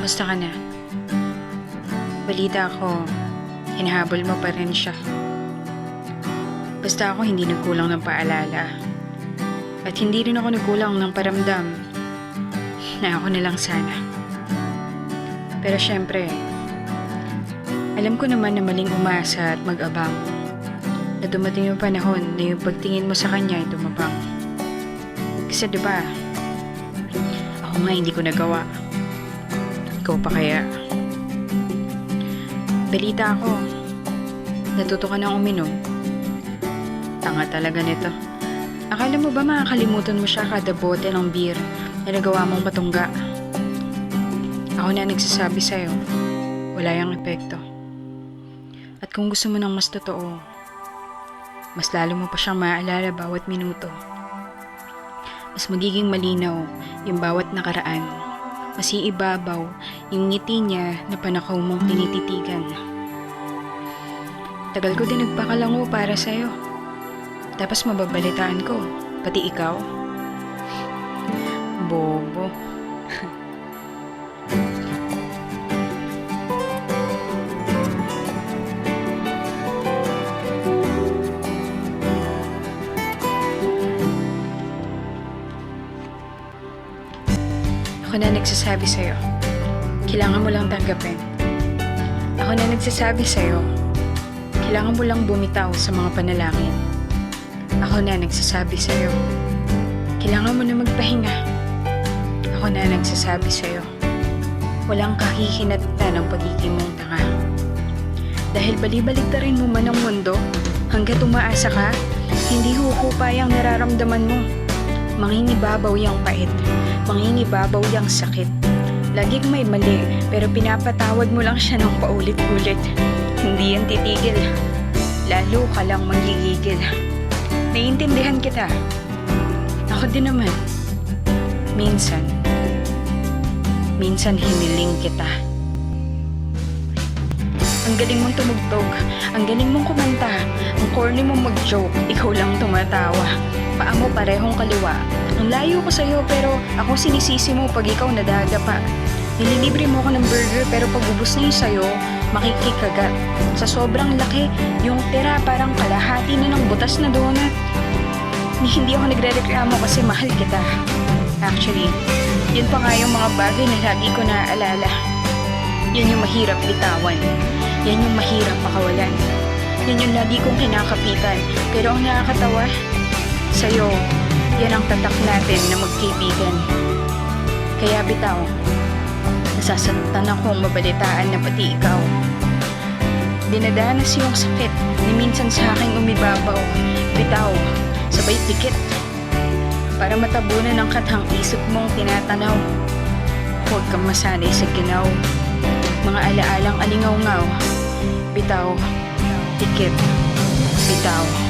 Kamusta ka na? Balita ko, hinahabol mo pa rin siya. Basta ako hindi nagkulang ng paalala. At hindi rin ako nagkulang ng paramdam na ako na lang sana. Pero syempre, alam ko naman na maling umasa at mag-abang. Na dumating yung panahon na yung pagtingin mo sa kanya ay tumabang. Kasi diba, ako nga hindi ko nagawa. Ikaw pa kaya? Balita ako, natuto ka na uminom. Tanga talaga nito. Akala mo ba makakalimutan mo siya kada bote ng beer na nagawa mong patungga? Ako na nagsasabi sa'yo, wala yung epekto. At kung gusto mo ng mas totoo, mas lalo mo pa siyang maaalala bawat minuto. Mas magiging malinaw yung bawat nakaraan. Mas iibabaw yung ngiti niya na panakaw mong tinititigan. Tagal ko din nagpakalango para sa'yo. Tapos mababalitaan ko, pati ikaw. Bobo. Ako na nagsasabi sa'yo. Kailangan mo lang tanggapin. Ako na nagsasabi sa'yo. Kailangan mo lang bumitaw sa mga panalangin. Ako na nagsasabi sa'yo. Kailangan mo na magpahinga. Ako na nagsasabi sa'yo. Walang kahihinatnan ng pagiging mong tanga. Dahil balibalik na rin mo man ang mundo, hanggat umaasa ka, hindi huhupay ang nararamdaman mo. Mangingibabaw yung pait, mangingibabaw yung sakit. Laging may mali, pero pinapatawad mo lang siya ng paulit-ulit. Hindi yan titigil. Lalo ka lang magigigil. Naiintindihan kita. Ako din naman. Minsan. Minsan hiniling kita. Ang galing mong tumugtog. Ang galing mong kumanta. Ang corny mong mag-joke. Ikaw lang tumatawa. Paa mo parehong kaliwa. Ang layo ko sa'yo pero ako sinisisi mo pag ikaw nadadapa. Nililibre mo ako ng burger pero pag ubus na yung sa'yo, makikikagat. Sa sobrang laki, yung tira parang kalahati na ng butas na donut. Hindi ako nagre-reklamo kasi mahal kita. Actually, yun pa nga yung mga bagay na lagi ko naaalala. Yan yung mahirap bitawan. Yan yung mahirap pakawalan. Yan yung lagi kong kinakapitan. Pero ang nakakatawa, sa'yo, yan ang tatak natin na magkaibigan. Kaya bitaw, nasasaktan akong mabalitaan na pati ikaw. Dinadanas yung sakit ni minsan sa aking umibabaw. Bitaw, sabay pikit. Para matabunan ang kathang isip mong tinatanaw. Huwag kang masanay sa ginaw. Mga alaalang alingaw-ngaw. Bitaw, pikit, bitaw.